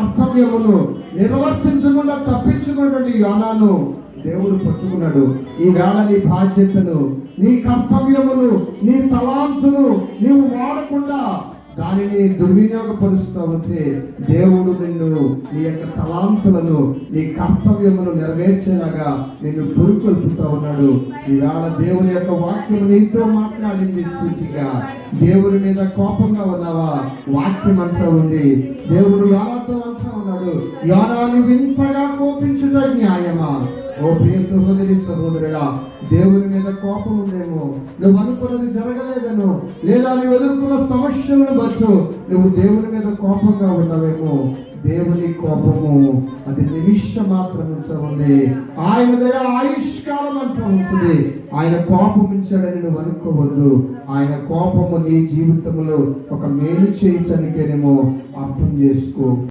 కర్తవ్యమును నిర్వర్తించకుండా తప్పించుకున్నటువంటి యోనాను దేవుడు పట్టుకున్నాడు. ఈ వేళ నీ బాధ్యతను నీ కర్తవ్యమును నీ తలాంతును నీవు వాడకుండా దానిని దుర్వినియోగపరుస్తూ ఉంటే దేవుడు నిన్ను నీ యొక్క తలాంతులను నీ కర్తవ్యమును నెరవేర్చేలాగా నిన్ను పురుకొల్పుతూ ఉన్నాడు. ఈవేళ దేవుని యొక్క వాక్యం నీతో మాట్లాడింది సూచిగా దేవుని మీద కోపంగా ఉన్నావా? వాక్యం అంతా ఉంది. దేవుడు యోనాతో అంటా ఉన్నాడు. యానాన్ని వింతగా కోపించుట న్యాయమా? ఓ ప్రియ సహోదరి సహోదరుడా దేవుడు మీద కోపం ఉందేమో? నువ్వు అనుకున్నది జరగలేదను. లేదా నువ్వు ఎదుర్కొన్న సమస్యలను బట్టు నువ్వు దేవుని మీద కోపంగా ఉన్నావేమో? దేవుని కోపము అది నిమిష మాత్రం ఉంది ఆయన దగ్గర ఆయుష్కాలం అంతా ఉంటుంది. ఆయన కోపం ఉంచాడని నువ్వు అనుకోవద్దు. ఆయన కోపము నీ జీవితంలో ఒక మేలు చేయించడానికేనేమో అర్థం చేసుకో.